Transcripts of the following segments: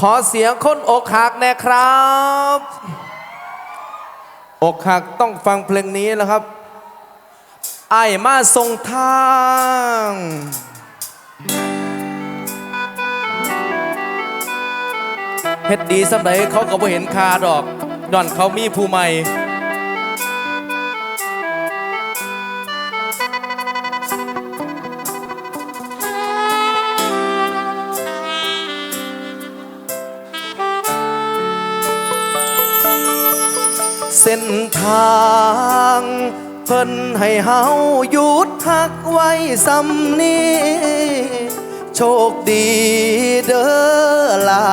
ขอเสียงคนอกหักแน่ครับ อกหักต้องฟังเพลงนี้แล้วครับ ไอ้มาทรงทางเฮ็ดดีสำหรับเขาก็บ่เห็นคาดอกดอนเขามีผู้ใหม่ เส้นทางเพิ่นให้เฮาหยุดทักไว้สำนี้โชคดีเด้อลา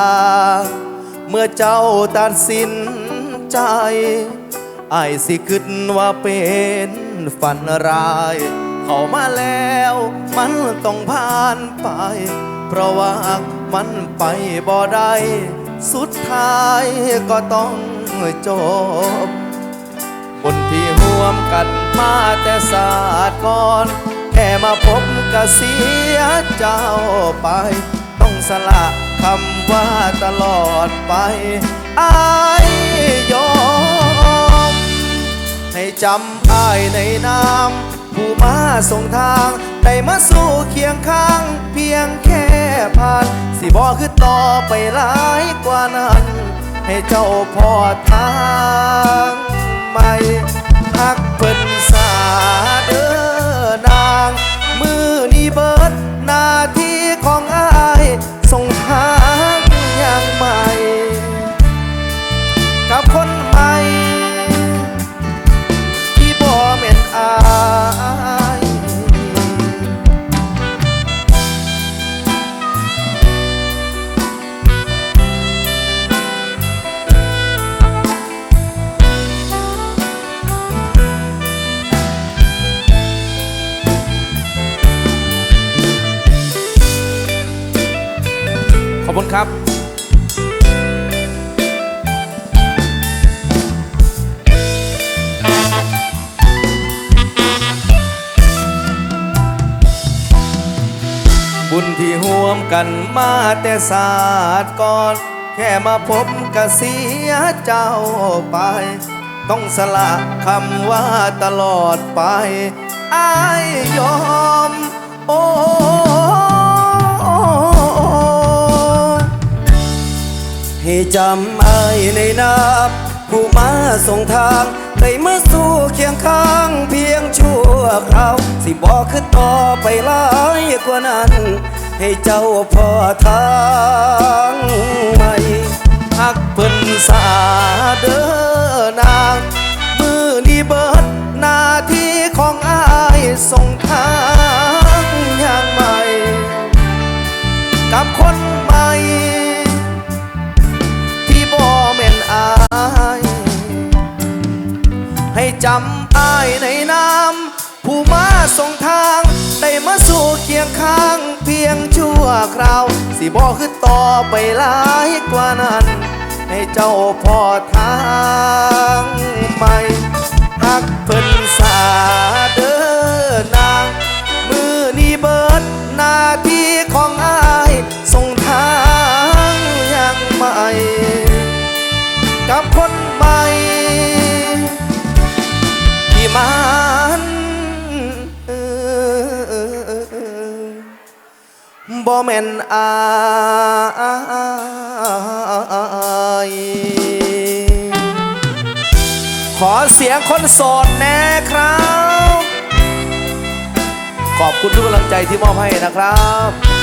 เมื่อเจ้าตัดสินใจไอ้สิคิดว่าเป็นฝันร้าย เข้ามาแล้วมันต้องผ่านไป เพราะว่ามันไปบ่ได้ สุดท้ายก็ต้องจบ คนที่ห่วมกันมาแต่ศาสตร์ก่อน แค่มาพบก็เสียเจ้าไป ต้องสละคำว่าตลอดไปอายยอม ให้จำอ้ายในนามผู้มาส่งทางได้มาสู่เคียงข้างเพียงแค่ผ่าน สิบอกคือต่อไปหลายกว่านั้น ให้เจ้าพอทาง ใหม่ฮักเพิ่นสา อบคุณครับบุญที่ห่วมกันมาแต่ศาสตร์ก่อน แค่มาพบก็เสียเจ้าไป ต้องสละคำว่าตลอดไป อายยอม โอ้ จำไอ้ในน้ำผู้มาส่งทางได้มาสู่เคียงข้างเพียงชั่วคราว สิบอกคือต่อไปหลายกว่านั้น ให้เจ้าพอทางใหม่ฮักเพิ่นสาเด้อนางมือนี้เบิดหน้าที่ของอายส่งทางอย่างใหม่ กับคนใหม่ายให้จำอายในนามผู้มาส่งทาง ได้มาสู่เคียงข้างเพียงชั่วคราว สิบอกคือต่อไปหลายกว่านั้น ให้เจ้าพอทางใหม่ฮักเพิ่นสาเด้อนาง มือนี้เบิดหน้าที่ของอา กับคนใหม่ที่มันบ่แม่นอายขอเสียงคนโสดแน่ครับ ขอบคุณทุกกำลังใจที่มอบให้นะครับ